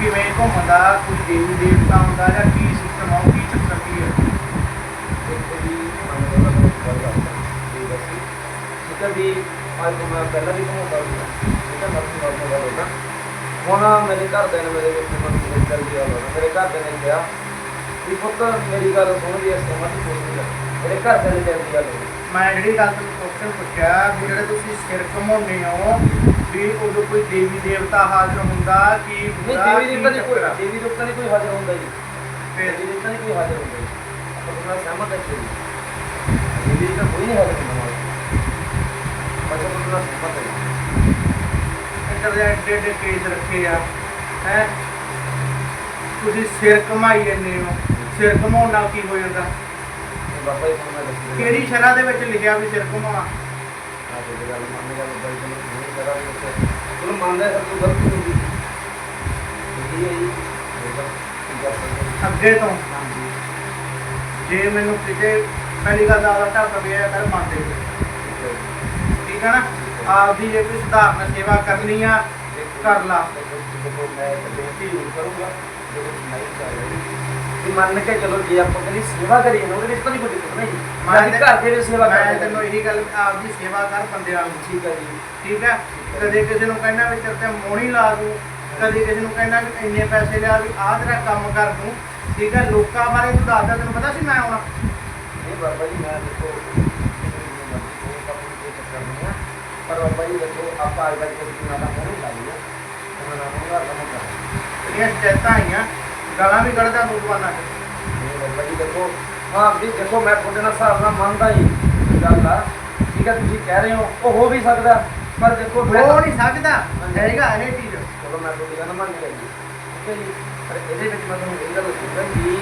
ਕਿਵੇਂ ਘੁੰਮਦਾ ਕੋਈ ਦੇਵੀ ਦੇਵਤਾ ਹੁੰਦਾ ਜਾਂ ਕੀ ਸਿਸਟਮ ਆ ਕੀ ਚੱਕਰ ਕੀ ਹੈ? ਦੇਖੋ ਜੀ ਮੈਨੂੰ ਉਹਨਾਂ ਨੂੰ ਗੱਲ ਕਰਦਾ ਜੀ ਬਸ ਠੀਕ ਵੀ ਅੱਜ ਮੈਂ ਪਹਿਲਾਂ ਵੀ ਘੁੰਮਦਾ ਸੀ ਠੀਕ ਮਰਜ਼ੀ ਨਾਲ ਗੱਲ ਹੋਣਾ ਹੁਣ ਮੇਰੇ ਘਰਦਿਆਂ ਨੇ ਮੇਰੇ ਵਿੱਚ ਮਨ ਵਿੱਚ ਗਿਆ ਹੋਣਾ ਮੇਰੇ ਘਰ ਨੇ ਕਿਹਾ ਵੀ ਪੁੱਤ, ਮੇਰੀ ਗੱਲ ਸੁਣ, ਵੀ ਇਸ ਸਮਝ ਤੋਂ ਨਹੀਂ ਮੇਰੇ ਘਰ ਨੇ ਕਹਿੰਦੀ ਗੱਲ ਹੋਈ ਮੈਂ ਜਿਹੜੀ ਗੱਲ ਤੋਂ ਕੁਐਸਚਨ ਪੁੱਛਿਆ ਵੀ ਜਿਹੜੇ ਤੁਸੀਂ ਸਿਰ ਘਮਾਉਂਦੇ ਹੋ ਵੀ ਉਦੋਂ ਕੋਈ ਦੇਵੀ ਦੇਵਤਾ ਹਾਜ਼ਰ ਹੁੰਦਾ ਕੀ ਨਹੀਂ ਦੇਵੀ ਦੇਵਤਾ ਨਹੀਂ ਕੋਈ ਚੱਕਰ ਆ? ਦੇਵੀ ਦੇਵਤਾ ਨਹੀਂ ਕੋਈ ਹਾਜ਼ਰ ਹੁੰਦਾ ਜੀ। ਫਿਰ? ਦੇਵੀ ਦੇਵਤਾ ਨਹੀਂ ਕੋਈ ਹਾਜ਼ਰ ਹੁੰਦਾ ਜੀ। ਆਪਾਂ ਤੁਹਾਡੇ ਨਾਲ ਸਹਿਮਤ ਹੈ ਜੀ ਦੇਵੀ ਦੇਵਤਾ ਕੋਈ ਨਹੀਂ ਹਾਜ਼ਰ ਹੁੰਦਾ ਨਾਲ ਬਸ ਆਪਾਂ ਤੁਹਾਡੇ ਨਾਲ ਸਹਿਮਤ ਹੈ ਜੀ। ਇੱਧਰ ਦੇ ਐਡੇ ਐਡੇ ਕੇਸ ਰੱਖੇ ਆ ਹੈ? ਤੁਸੀਂ ਸਿਰ ਘਮਾਈ ਜਾਂਦੇ ਹੋ। ਸਿਰ ਘਮਾਉਣ ਨਾਲ ਕੀ ਹੋ ਜਾਂਦਾ? ਬਾਬਾ ਜੀ ਤੁਹਾਨੂੰ ਮੈਂ ਦੱਸਦਾ ਕਿਹੜੀ ਸ਼ਰ੍ਹਾ ਦੇ ਵਿੱਚ ਲਿਖਿਆ ਵੀ ਸਿਰ ਘਮਾਉਣਾ ਆ ਜਿਹੜੀ ਗੱਲ ਮੰਨ ਗੱਲ ਬਾਈ ਜੀ ਨਹੀਂ ਕਰਾ ਵੀ ਉੱਥੇ। ਚਲੋ ਮੰਨਦਾ ਸਭ ਤੋਂ ਗਲਤ ਹੁੰਦੀ। ਇਹ ਹੈ ਜੀ। ਦੇਖੋ ਕੀ ਕਰ ਸਕਦੇ ਹਾਂ। ਅੱਗੇ ਤੋਂ? ਜੇ ਮੈਨੂੰ ਕਿਤੇ ਪਹਿਲੀ ਗੱਲ ਦਾ ਕਰਿਆ ਕਰ ਮੰਨਦੇ ਹੋ। ਠੀਕ ਹੈ ਜੀ। ਠੀਕ ਹੈ ਨਾ? ਆਪਦੀ ਜੇ ਕੋਈ ਸੁਧਾਰਨ ਸੇਵਾ ਕਰਨੀ ਆ ਕਰ ਲਾ। ਦੇਖੋ ਦੇਖੋ ਮੈਂ ਜ਼ਰੂਰ ਕਰੂੰਗਾ। ਜੇ ਨਹੀਂ ਕਰ ਰਹੀ ਵੀ ਮੰਨ ਕੇ ਚਲੋ ਜੇ ਆਪਾਂ ਕਦੀ ਸੇਵਾ ਕਰੀਏ ਨਾ ਉਹਦੇ ਵਿੱਚ ਤਾਂ ਨਹੀਂ ਕੋਈ ਦਿੱਕਤ ਨਹੀਂ ਮੈਂ ਤੇ- ਘਰ ਦੇ ਵਿੱਚ ਸੇਵਾ ਮੈਂ ਕਰਦਾ ਤੈਨੂੰ ਇਹੀ ਗੱਲ ਆਪਦੀ ਸੇਵਾ ਕਰ ਬੰਦਿਆਂ ਨੂੰ ਠੀਕ ਹੈ ਜੀ। ਠੀਕ ਹੈ ਕਦੇ ਕਿਸੇ ਨੂੰ ਕਹਿਣਾ ਵੀ ਤੇਰੇ ਤੇ ਮੋਹਣੀ ਲਾ ਦੂੰ। ਕਦੇ ਕਿਸੇ ਨੂੰ ਕਹਿਣਾ ਵੀ ਇੰਨੇ ਪੈਸੇ ਲਿਆ ਵੀ ਆਹ ਤੇਰਾ ਕੰਮ ਕਰ ਦੂੰ। ਠੀਕ ਹੈ ਲੋਕਾਂ ਬਾਰੇ ਤੂੰ ਦੱਸਦਾ ਤੈਨੂੰ ਪਤਾ ਸੀ ਮੈਂ ਆਉਣਾ ਇਹ ਬਾਬਾ ਜੀ ਮੈਂ ਦੇਖੋ ਨਹੀਂ ਨਹੀਂ ਪਰ ਬਾਬਾ ਜੀ ਦੇਖੋ ਆਪਾਂ ਅੱਜ ਤੱਕ ਕਿਸੇ ਨਾਲ ਤਾਂ ਨਹੀਂ ਆ। ਉਹਨਾਂ ਨਾਲ ਹੋਣਾ ਕੰਮ ਕਰ ਤੇਰੀਆਂ ਸ਼ਿਕਾਇਤਾਂ ਆਈਆਂ ਗਾਲਾਂ ਵੀ ਕੱਢਦਾ 'ਚ ਨਹੀਂ ਬਾਬਾ ਜੀ ਦੇਖੋ ਹਾਂ ਵੀ ਦੇਖੋ ਮੈਂ ਤੁਹਾਡੇ ਨਾਲ ਹਿਸਾਬ ਨਾਲ ਮੰਨਦਾ ਹੀ ਗੱਲ ਆ। ਠੀਕ ਹੈ ਤੁਸੀਂ ਕਹਿ ਰਹੇ ਹੋ ਉਹ ਹੋ ਵੀ ਸਕਦਾ। ਪਰ ਦੇਖੋ ਮੈਂ ਹੋ ਨਹੀਂ ਸਕਦਾ। ਹੈਗਾ ਇਹ ਚੀਜ਼। ਚਲੋ ਮੈਂ ਤੁਹਾਡੀ ਗੱਲ ਮੰਨ ਠੀਕ ਹੈ ਜੀ। ਪਰ ਇਹਦੇ ਵਿੱਚ ਮੈਂ ਤੁਹਾਨੂੰ ਇਹ ਗੱਲ ਦੱਸੂਗਾ ਕਿ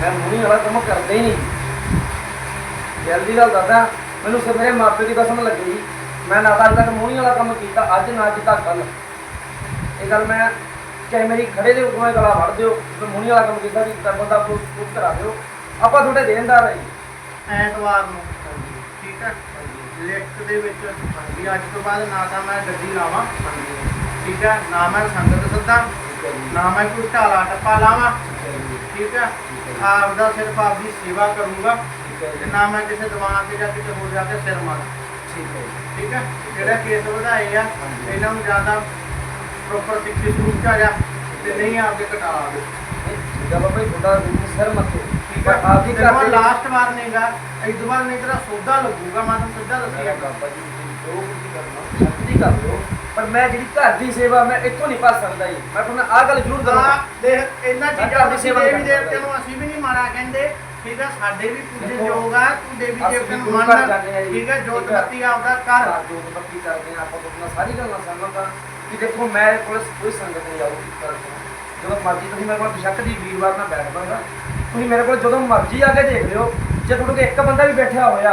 ਮੈਂ ਮੂਹਣੀ ਵਾਲਾ ਕੰਮ ਕਰਦਾ ਹੀ ਨਹੀਂ। ਜਲਦੀ ਗੱਲ ਦੱਸਦਾ। ਮੈਨੂੰ ਸਿਰ ਮੇਰੇ ਮਾਪੇ ਦੀ ਕਸਮ ਲੱਗੀ। ਮੈਂ ਨਾ ਤਾਂ ਅੱਜ ਤੱਕ ਮੂਹਣੀ ਵਾਲਾ ਕੰਮ ਕੀਤਾ ਅੱਜ ਨਾ ਕੀਤਾ ਕੱਲ ਇਹ ਗੱਲ ਮੈਂ ਚਾਹੇ ਮੇਰੀ ਖੜੇ ਦੇ ਉੱਪਰ ਗਲਾ ਵੜ ਦਿਓ ਮੈਂ ਮੂਹਣੀ ਵਾਲਾ ਕੰਮ ਕੀਤਾ ਵੀ ਤਾਂ ਬੰਦਾ ਪ੍ਰੂਫ ਪ੍ਰੂਫ ਕਰਾ ਦਿਓ। ਆਪਾਂ ਤੁਹਾਡੇ ਦੇਣਦਾਰ ਹੈ ਜੀ। ਐਤਵਾਰ ਨੂੰ। ਠੀਕ ਹੈ ਲਿਖਤ ਦੇ ਵਿੱਚ ਵੀ ਅੱਜ ਤੋਂ ਬਾਅਦ ਨਾ ਤਾਂ ਮੈਂ ਗੱਡੀ ਲਾਵਾਂ। ਠੀਕ ਹੈ ਨਾ ਮੈਂ ਸੰਗਤ ਸੱਦਾਂ। ਨਾ ਮੈਂ ਕੋਈ ਢਾਲਾ ਟੱਪਾ ਲਾਵਾਂ। ਠੀਕ ਹੈ ਹੈ ਆਪਦਾ ਸਿਰਫ ਆਪਦੀ ਸੇਵਾ ਕਰੂੰਗਾ। ਤੇ ਨਾ ਮੈਂ ਕਿਸੇ ਦੀਵਾਨ ਤੇ ਜਾਂ ਕਿਤੇ ਹੋਰ ਜਾ ਕੇ ਸਿਰ ਮਾਰਾਂ। ਠੀਕ ਹੈ ਠੀਕ ਹੈ ਜਿਹੜਾ ਕੇਸ ਵਧਾਏ ਆ। ਇਹਨਾਂ ਨੂੰ ਜ਼ਿਆਦਾ ਪ੍ਰੋਪਰ ਸਿੱਖੀ ਸਰੂਪ ਚ ਆ ਜਾ ਤੇ ਨਹੀਂ ਆਪਦੇ ਕਟਾ ਦੇ ਜਦ ਬਾਬਾ ਜੀ ਤੁਹਾਡਾ ਸਿਰ ਮੱਥੇ। ਠੀਕ ਹੈ ਆਪ ਦੀ ਤੇਰਾ ਘਰ ਲਾਸਟ ਵਾਰ ਨਹੀਂਗਾ ਇਸ ਤੋਂ ਬਾਅਦ ਨਹੀਂ ਤੇਰਾ ਸੌਦਾ ਲੱਗੂਗਾ ਮੈਂ ਤੁਹਾਨੂੰ ਸਿੱਧਾ ਮੇਰਾ ਦੱਸਿਆ ਬਾਬਾ ਜੀ ਜੋ ਕੁਝ ਕਰਨਾ ਸ਼ਕਤੀ ਕਰ ਲਓ ਪਰ ਮੈਂ ਜਿਹੜੀ ਘਰ ਦੀ ਸੇਵਾ ਮੈਂ ਇੱਥੋਂ ਨਹੀਂ ਪਾ ਸਕਦਾ ਜੀ। ਮੈਂ ਤੁਹਾਨੂੰ ਆਹ ਗੱਲ ਜ਼ਰੂਰ ਤਾਂ ਦਵਾਂ ਦੇਖ ਇਹਨਾਂ ਚੀਜ਼ਾਂ ਦੀ ਸੇਵਾ ਦੇਵੀ ਕਰਦਾ। ਦੇਵਤੇ ਨੂੰ ਅਸੀਂ ਵੀ ਨਹੀਂ ਮਾੜਾ ਕਹਿੰਦੇ। ਠੀਕ ਹੈ ਸਾਡੇ ਵੀ ਪੂਜੇ ਯੋਗ ਆ ਤੂੰ ਦੇਵੀ ਅਸੀਂ ਦੇਵਤੇ ਨੂੰ ਮੰਨ ਠੀਕ ਹੈ ਜੋਤ। ਬੱਤੀ ਆਪਦਾ ਕਰ ਘਰ ਜੋ ਬੱਤੀ ਕਰਦੇ ਆ ਆਪਾਂ ਨਾਲ ਸਾਰੀ ਗੱਲਾਂ ਆ ਕਿ ਦੇਖੋ ਮੈਂ ਕੋਲ ਕੋਈ ਸੰਗਤ ਨਹੀਂ ਆਉਗੀ ਜਦੋਂ ਮਰਜ਼ੀ ਤੁਸੀਂ ਮੇਰੇ ਕੋਲ ਬਿਸ਼ੱਕ ਦੀ ਵੀਰਵਾਰ ਨਾਲ ਬੈਠ ਪਾਂਗਾ ਤੁਸੀਂ ਮੇਰੇ ਕੋਲ ਜਦੋਂ ਮਰਜ਼ੀ ਆ ਕੇ ਦੇਖ ਲਿਓ ਜੇ ਤੁਹਾਡੇ ਕੋਲ ਇੱਕ ਬੰਦਾ ਵੀ ਬੈਠਿਆ ਹੋਇਆ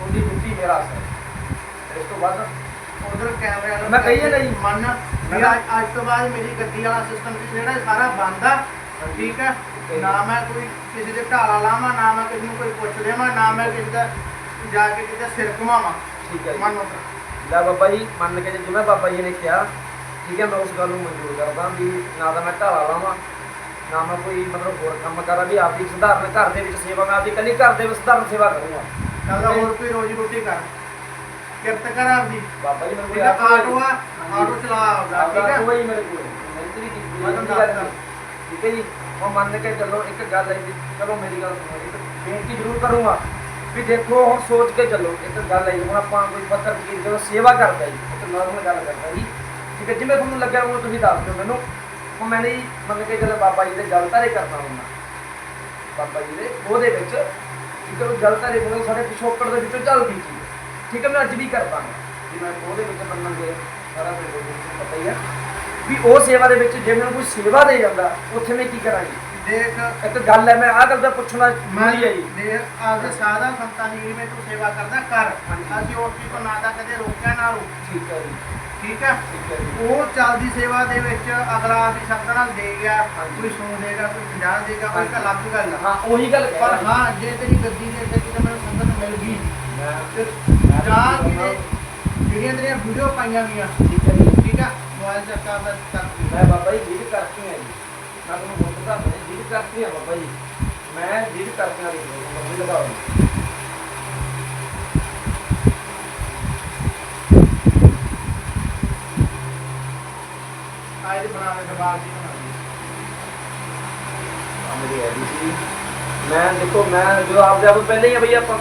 ਉਹਦੀ ਬੁੱਧੀ ਮੇਰਾ ਅਸਰ। ਇਸ ਤੋਂ ਵੱਧ ਉਧਰ ਕੈਮਰੇ ਵਾਲਾ ਮੈਂ ਕਹੀ ਜਾਂਦਾ ਜੀ। ਮੰਨ ਅੱਜ ਤੋਂ ਬਾਅਦ ਮੇਰੀ ਗੱਡੀ ਵਾਲਾ ਸਿਸਟਮ ਜਿਹੜਾ ਸਾਰਾ ਬੰਦ ਆ ਠੀਕ ਹੈ। ਨਾ ਮੈਂ ਕੋਈ ਕਿਸੇ ਦੇ ਢਾਲਾ ਲਾਵਾਂ ਨਾ ਮੈਂ ਕਿਸੇ ਨੂੰ ਕੋਈ ਪੁੱਛ ਦੇਵਾਂ ਨਾ ਮੈਂ ਕਿਸੇ ਦਾ ਜਾ ਕੇ ਕਿਤੇ ਸਿਰ ਘੁਮਾਵਾਂ। ਠੀਕ ਹੈ ਜੀ। ਮੰਨ ਲੈ ਬਾਬਾ ਜੀ ਮੰਨ ਕੇ ਜਿਵੇਂ ਬਾਬਾ ਜੀ ਨੇ ਕਿਹਾ ਠੀਕ ਹੈ ਮੈਂ ਉਸ ਗੱਲ ਨੂੰ ਮਨਜ਼ੂਰ ਕਰਦਾ ਵੀ ਨਾ ਤਾਂ ਮੈਂ ਢਾਲਾ ਲਾਵਾਂ ਨਾ ਮੈਂ ਕੋਈ ਮਤਲਬ ਹੋਰ ਕੰਮ ਕਰਾਂ ਵੀ ਆਪਦੀ ਸਧਾਰਨ ਘਰ ਦੇ ਵਿੱਚ ਸੇਵਾ ਮੈਂ ਆਪਦੀ ਕੱਲੀ ਘਰ ਦੇ ਵਿੱਚ ਸਧਾਰਨ ਸੇਵਾ ਕਰੂੰਗਾ। ਕਹਿੰਦਾ ਹੋਰ ਕੋਈ ਰੋਜੀ ਰੋਟੀ ਕਰ। ਕਿਰਤ ਕਰ ਆਪਦੀ। ਬਾਬਾ ਜੀ ਮੇਰੇ ਠੀਕ ਹੈ। ਆਟੋ ਆ ਆਟੋ ਚਲਾ ਆਪਦਾ ਠੀਕ ਹੈ? ਕੋਈ ਮੇਰੇ ਕੋਲ। ਮਿਹਨਤ ਵੀ ਕੀਤੀ ਮੈਂ ਹੈ ਤੁਹਾਨੂੰ ਇਹ ਗੱਲ ਦੱਸਦਾ। ਠੀਕ ਹੈ ਜੀ। ਉਹ ਮੰਨ ਕੇ ਚੱਲੋ ਇੱਕ ਗੱਲ ਹੈ ਜੀ ਚਲੋ ਮੇਰੀ ਗੱਲ ਸੁਣੋ, ਇੱਕ ਬੇਨਤੀ ਜ਼ਰੂਰ ਕਰੂੰਗਾ ਵੀ ਦੇਖੋ, ਹੁਣ ਸੋਚ ਕੇ ਚੱਲੋ, ਇੱਕ ਗੱਲ ਹੈ ਹੁਣ ਆਪਾਂ ਕੋਈ ਪੱਤਰ ਕੀ ਜਦੋਂ ਸੇਵਾ ਕਰਦਾ ਜੀ ਇੱਕ ਨਾਰਮਲ ਗੱਲ ਕਰਦਾ ਜੀ। ਠੀਕ ਹੈ, ਜਿਵੇਂ ਤੁਹਾਨੂੰ ਲੱਗਿਆ ਉਹ ਤੁਸੀਂ ਦੱਸ ਦਿਓ ਮੈਨੂੰ। ਉਹ ਮੈਂ ਨਹੀਂ ਮੰਨ ਕੇ ਚੱਲੋ ਬਾਬਾ ਜੀ ਦੇ ਗੱਲ ਤਾਰੇ ਕਰਦਾ ਹੁੰਦਾ। ਬਾਬਾ ਜੀ ਦੇ ਉਹਦੇ ਵਿੱਚ, ਠੀਕ ਹੈ, ਉਹ ਗੱਲ ਤਾਰੇ ਸਾਡੇ ਪਿਛੋਕੜ ਦੇ ਵਿੱਚੋਂ ਚੱਲਦੀ ਸੀ ਠੀਕ ਹੈ, ਮੈਂ ਅੱਜ ਵੀ ਕਰਦਾ ਜੀ ਮੈਂ ਉਹਦੇ ਵਿੱਚ ਮੰਨਾਂਗੇ ਸਾਰਾ ਕੁਝ ਤੁਹਾਨੂੰ ਪਤਾ ਹੀ ਹੈ। ਵੀ ਉਹ ਸੇਵਾ ਦੇ ਵਿੱਚ ਜੇ ਮੈਨੂੰ ਕੋਈ ਸੇਵਾ ਦੇ ਜਾਂਦਾ ਉੱਥੇ ਮੈਂ ਕੀ ਕਰਾਂਗੀ ਦੇਖ ਇੱਕ ਗੱਲ ਹੈ ਮੈਂ ਆਹ ਗੱਲ ਦਾ ਪੁੱਛਣਾ ਜ਼ਰੂਰੀ ਹੈ ਜੀ। ਦੇਖ ਆਪਦੇ ਸਾਦਾ ਸੰਤਾਂ ਦੀ ਜਿਵੇਂ ਤੂੰ ਸੇਵਾ ਕਰਦਾ ਕਰ। ਅਸੀਂ ਉਸ ਚੀਜ਼ ਤੋਂ ਨਾ ਤਾਂ ਕਦੇ ਰੋਕਿਆ ਨਾ ਰੋਕ। ਠੀਕ ਹੈ ਜੀ। ਠੀਕ ਹੈ? ਉਹ ਚੱਲਦੀ ਸੇਵਾ ਦੇ ਵਿੱਚ ਅਗਲਾ ਆਪਦੀ ਸ਼ਬਦ ਨਾਲ ਦੇ ਗਿਆ। ਕੋਈ 100 ਦੇਗਾ ਕੋਈ 50 ਦੇਗਾ ਕੋਈ ਇੱਕ ਅਲੱਗ ਗੱਲ ਆ। ਹਾਂ ਉਹੀ ਗੱਲ ਪਰ ਹਾਂ। ਜੇ ਤੇਰੀ ਗੱਡੀ ਦੇ ਅੱਗੇ ਕਿਤੇ ਮੈਨੂੰ ਸੰਗਤ ਮਿਲ ਗਈ ਮੈਂ ਤੇ ਜਾਂ ਤਾਂ ਕਿਤੇ ਜਿਹੜੀਆਂ ਤੇਰੀਆਂ ਵੀਡੀਓ ਪਾਈਆਂ ਗਈਆਂ ਠੀਕ ਹੈ ਜੀ। ਠੀਕ ਆ ਮੋਬਾਈਲ ਮੈਂ ਬਾਬਾ ਜੀ ਵੀਰ ਕਰਤਾ ਕਰਤੀਆਂ ਜੀ। ਮੈਂ ਤੁਹਾਨੂੰ ਹੁਣ ਬਤਾ ਦਿੰਦਾ ਡੀਲ ਕਰਤੀਆਂ ਬਾਬਾ ਜੀ। ਮੈਂ ਡੀਲ ਕਰਤੀਆਂ ਦੀ ਮੰਮੀ ਲਗਾਓ। ਆਏ ਦੇ ਬਣਾਵੇ ਦਬਾਅ ਜੀ ਮੇਰੀ ਐਡੀ ਮੈਂ ਦੇਖੋ, ਮੈਂ ਜੋ ਆਪਦੇ ਆਪ ਨੂੰ ਹੀ ਆ ਬਈ ਆਪਾਂ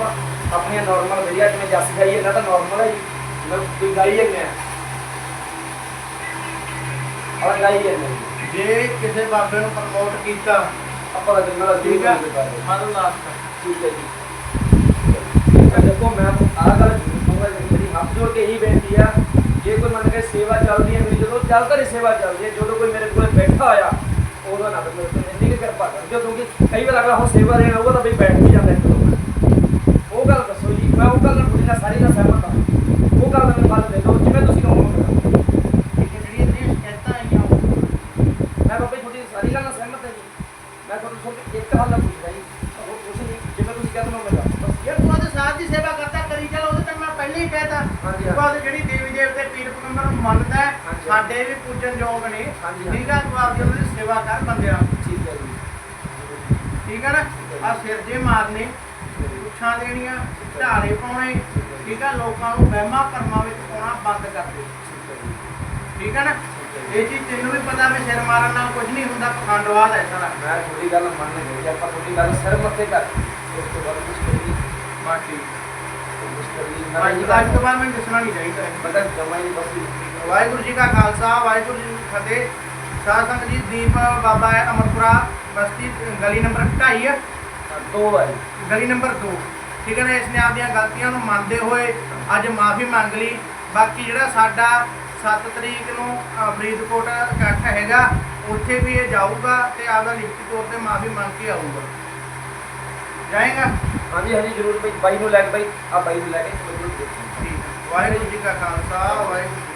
ਆਪਣੀਆਂ ਨਾਰਮਲ ਵਧੀਆ ਜਿਵੇਂ ਜੱਸ ਗਾਈ ਇਹਨਾਂ ਤਾਂ ਨਾਰਮਲ ਹੈ ਜੀ। ਮੈਂ ਕੋਈ ਗਾਈ ਹੈ ਔਰ ਗਾਈ ਹੈ ਮੈਂ ਜੇ ਕਿਸੇ ਬਾਬੇ ਨੂੰ ਪ੍ਰਮੋਟ ਕੀਤਾ ਆਪਾਂ ਦਾ ਜੰਗਲ ਠੀਕ ਹੈ ਠੀਕ ਹੈ ਮਾਰੂ ਲਾਸਟ ਠੀਕ ਹੈ ਜੀ। ਮੈਂ ਦੇਖੋ ਮੈਂ ਆਹ ਗੱਲ ਜ਼ਰੂਰ ਕਹੂੰਗਾ ਜੀ, ਮੇਰੀ ਹੱਥ ਜੋੜ ਕੇ ਇਹੀ ਬੇਨਤੀ ਆ ਜੇ ਕੋਈ ਮੰਨ ਕੇ ਸੇਵਾ ਚੱਲਦੀ ਹੈ ਮੇਰੀ ਜਦੋਂ ਚੱਲ ਘਰੇ ਸੇਵਾ ਚੱਲਦੀ ਹੈ ਜਦੋਂ ਕੋਈ ਮੇਰੇ ਕੋਲ ਬੈਠਾ ਹੋਇਆ ਉਦੋਂ ਨਾ ਮੇਰੇ ਕੋਲ ਇੰਨੀ ਕੁ ਕਿਰਪਾ ਕਰ ਦਿਓ ਕਿਉਂਕਿ ਕਈ ਵਾਰ ਅਗਲਾ ਹੁਣ ਸੇਵਾ ਦੇਣ ਆਊਗਾ ਤਾਂ ਬਈ ਬੈਠ ਵੀ ਜਾਂਦਾ ਇੱਕ ਦੋ ਮਿੰਟ। ਉਹ ਗੱਲ ਦੱਸੋ ਜੀ ਮੈਂ ਉਹ ਗੱਲ ਨਾਲ ਤੁਹਾਡੀ ਨਾਲ ਸਾਰੀ ਨਾਲ ਸਹਿਮਤ ਹਾਂ। ਉਹ ਗੱਲ ਦਾ ਮੈਨੂੰ ਫਲ ਦੇ ਦਿਓ ਜਿਵੇਂ ਤੁਸੀਂ ਕਹੋਗੇ ਠੀਕ ਹੈ ਜਿਹੜੀਆਂ ਇਹਦੀਆਂ ਸ਼ਿਕਾਇਤਾਂ ਆਈਆਂ ਉਹ ਮੈਂ ਬਾਬਾ ਜੀ ਤੁਹਾਡੀ ਸਾਰੀ ਗੱਲ ਨਾਲ ਸਹਿਮਤ ਹਾਂ ਜੀ ਮੈਂ ਤੁਹਾਨੂੰ ਸਿਰਫ ਇੱਕ ਹੱਲ ਦਾ ਪੁੱਛਦਾ ਜੀ ਹੋਰ ਕੁਛ ਨਹੀਂ ਜਿਵੇਂ ਤੁਸੀਂ ਕਹਿੰਦੇ ਹੋ ਮੈਂ ਬਸ ਯਾਰ ਤੂੰ ਅੱਜ ਸਾਧ ਦੀ ਸੇਵਾ ਕਰਦਾ ਕਰੀ ਚੱਲ ਉਹਦੇ ਤੇ ਮੈਂ ਪਹਿਲਾਂ ਹੀ ਕਹਿਤਾ ਆਪਦੀ ਜਿਹੜੀ ਦੇਵੀ ਦੇਵਤੇ ਪੀਰ ਪਗੰਬਰ ਮੰਨਦਾ ਹੈ, ਹਾਂਜੀ। ਸਾਡੇ ਵੀ ਪੂਜਨ ਯੋਗ ਨੇ। ਹਾਂਜੀ, ਠੀਕ ਆ ਤੂੰ ਆਪਦੀ ਉਹਨਾਂ ਦੀ ਸੇਵਾ ਕਰ ਬੰਦਿਆਂ ਠੀਕ ਹੈ ਜੀ। ਠੀਕ ਆ ਨਾ? ਆ ਸਿਰ ਜੇ ਮਾਰਨੇ ਪੁੱਛਾਂ ਦੇਣੀਆਂ ਢਾਲੇ ਪਾਉਣੇ ਠੀਕ ਆ ਲੋਕਾਂ ਨੂੰ ਵਹਿਮਾਂ ਭਰਮਾਂ ਵਿੱਚ ਪਾਉਣਾ ਬੰਦ ਕਰ ਦੇ। ਠੀਕ ਆ ਨਾ? ਇਹ ਚੀਜ਼ ਤੈਨੂੰ ਵੀ ਪਤਾ ਵੀ ਸਿਰ ਮਾਰਨ ਨਾਲ ਕੁਝ ਨਹੀਂ ਹੁੰਦਾ ਪਖੰਡਵਾਦ ਹੈ ਸਾਰਾ। ਮੈਂ ਤੁਹਾਡੀ ਗੱਲ ਮੰਨ ਲਈ ਆਪਾਂ ਤੁਹਾਡੀ ਗੱਲ ਸਿਰ ਮੱਥੇ ਕਰ। ਉਸ ਤੋਂ ਬਾਅਦ ਕੁਝ ਕਰੀ ਬਾਕੀ ਅੱਜ ਨਾ ਅੱਜ ਤੋਂ ਬਾਅਦ ਮੈਨੂੰ ਦੱਸਣਾ ਨਹੀਂ ਚਾਹੀਦਾ। ਪਤਾ ਜਮਾ ਹੀ ਬਸ ਵਾਹਿਗੁਰੂ ਜੀ ਕਾ ਖਾਲਸਾ ਵਾਹਿਗੁਰੂ ਜੀ ਕੀ ਫਤਿਹ। ਸਾਧ ਸੰਗਤ ਜੀ ਦੀਪ ਬਾਬਾ ਹੈ ਅਮਰਪੁਰਾ ਬਸਤੀ ਗਲੀ ਨੰਬਰ 2.5 ਹੈ। ਦੋ ਵਾਰੀ। ਗਲੀ ਨੰਬਰ 2 ਠੀਕ ਹੈ ਨਾ ਇਸ ਨੇ ਆਪਦੀਆਂ ਗਲਤੀਆਂ ਨੂੰ ਮੰਨਦੇ ਹੋਏ ਅੱਜ ਮਾਫੀ ਮੰਗ ਲਈ। ਬਾਕੀ ਜਿਹੜਾ ਸਾਡਾ 7 ਤਰੀਕ ਨੂੰ ਫਰੀਦਕੋਟ ਇਕੱਠ ਹੈਗਾ ਉੱਥੇ ਵੀ ਇਹ ਜਾਊਗਾ ਤੇ ਆਪਦਾ ਲਿਖਤੀ ਤੌਰ ਤੇ ਮਾਫੀ ਮੰਗ ਕੇ ਆਊਗਾ। ਜਾਏਗਾ? ਹਾਂਜੀ ਹਾਂਜੀ, ਜ਼ਰੂਰ ਬਈ, ਬਾਈ ਨੂੰ ਲੈ ਕੇ ਬਾਈ ਆ ਬਾਈ ਨੂੰ ਲੈ ਕੇ ਬਿਲਕੁਲ ਦੇਖੋ। ਵਾਹਿਗੁਰੂ ਜੀ ਕਾ ਖਾਲਸਾ, ਵਾਹਿਗੁਰੂ ਜੀ